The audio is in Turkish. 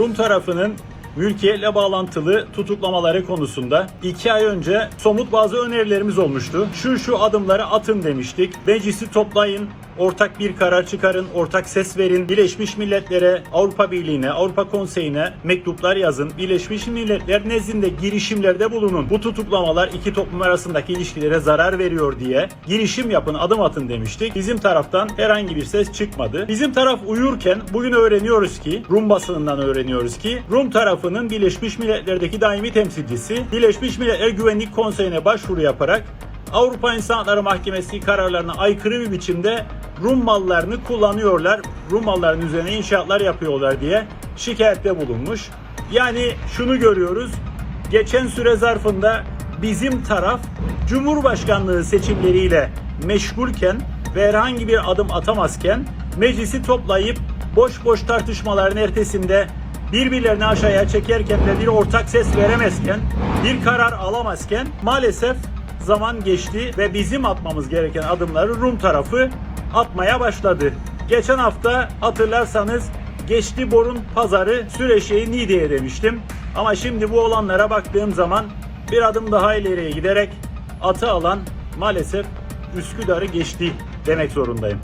Rum tarafının mülkiyetle bağlantılı tutuklamaları konusunda iki ay önce somut bazı önerilerimiz olmuştu. Şu şu adımları atın demiştik. Meclisi toplayın, ortak bir karar çıkarın, ortak ses verin. Birleşmiş Milletler'e, Avrupa Birliği'ne, Avrupa Konseyi'ne mektuplar yazın. Birleşmiş Milletler nezdinde girişimlerde bulunun. Bu tutuklamalar iki toplum arasındaki ilişkilere zarar veriyor diye girişim yapın, adım atın demiştik. Bizim taraftan herhangi bir ses çıkmadı. Bizim taraf uyurken bugün öğreniyoruz ki, Rum basınından öğreniyoruz ki, Rum tarafının Birleşmiş Milletler'deki daimi temsilcisi, Birleşmiş Milletler Güvenlik Konseyi'ne başvuru yaparak Avrupa İnsan Hakları Mahkemesi kararlarına aykırı bir biçimde Rum mallarını kullanıyorlar, Rum mallarının üzerine inşaatlar yapıyorlar diye şikayette bulunmuş. Yani şunu görüyoruz, geçen süre zarfında bizim taraf Cumhurbaşkanlığı seçimleriyle meşgulken ve herhangi bir adım atamazken meclisi toplayıp boş boş tartışmaların ertesinde birbirlerini aşağıya çekerken ve bir ortak ses veremezken, bir karar alamazken maalesef zaman geçti ve bizim atmamız gereken adımları Rum tarafı atmaya başladı. Geçen hafta hatırlarsanız geçti borun pazarı Süreşe'yi Niğde'ye demiştim. Ama şimdi bu olanlara baktığım zaman bir adım daha ileriye giderek atı alan maalesef Üsküdar'ı geçti demek zorundayım.